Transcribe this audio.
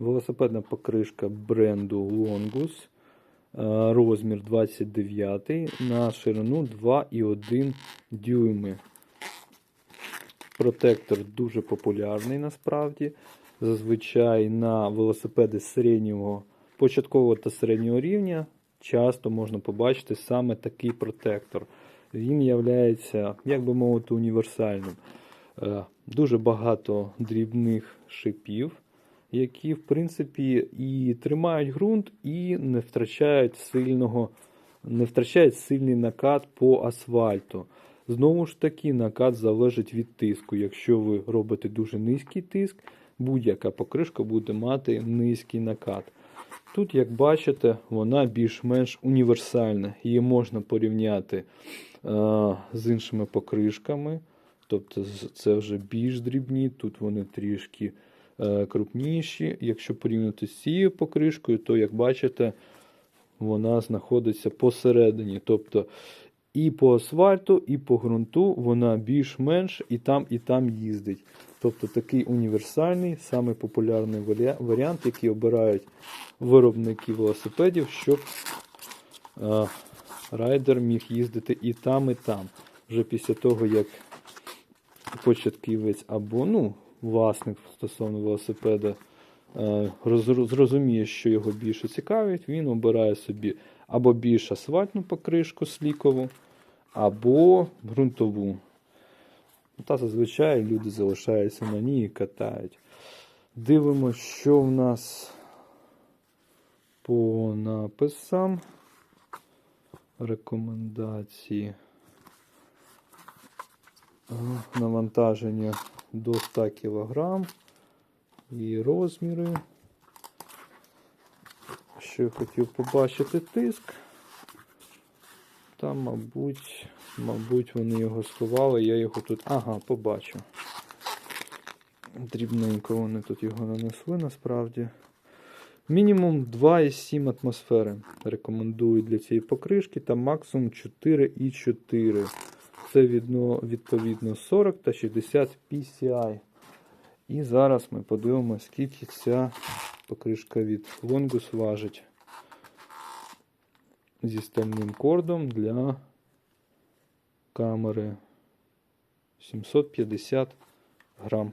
Велосипедна покришка бренду Longus. Е, Розмір 29 на ширину 2,1 дюйми. Протектор дуже популярний насправді. Зазвичай на велосипеди середнього, початкового та середнього рівня часто можна побачити саме такий протектор. Він є, як би мовити, універсальним. Е, Дуже багато дрібних шипів, які, в принципі, і тримають ґрунт, і не втрачають сильного, не втрачають сильний накат по асфальту. Знову ж таки, накат залежить від тиску. Якщо ви робите дуже низький тиск, будь-яка покришка буде мати низький накат. Тут, як бачите, вона більш-менш універсальна. Її можна порівняти е, з іншими покришками. Тобто це вже більш дрібні, тут вони трішки крупніші. Якщо порівняти з цією покришкою, то, як бачите, вона знаходиться посередині. Тобто і по асфальту, і по ґрунту вона більш-менш і там, і там їздить. Тобто такий універсальний, самий популярний варіант, який обирають виробники велосипедів, щоб е, райдер міг їздити і там, і там. Вже після того, як початківець або ну, власник стосовно велосипеда е, зрозуміє, що його більше цікавить, він обирає собі або більш асфальтну покришку слікову, або ґрунтову. Та зазвичай люди залишаються на ній і катають. Дивимося, що в нас по написам. Рекомендації. Навантаження до 100 кг і розміри. Що я хотів побачити тиск. Там, мабуть, мабуть, вони його сховали, я його тут. Ага, побачу. Дрібненько вони тут його нанесли насправді. Мінімум 2,7 атмосфери рекомендують для цієї покришки та максимум 4,4. Це відповідно 40 та 60 PCI. І зараз ми подивимося, скільки ця покришка від Longus важить зі стальним кордом для камери 750 грам.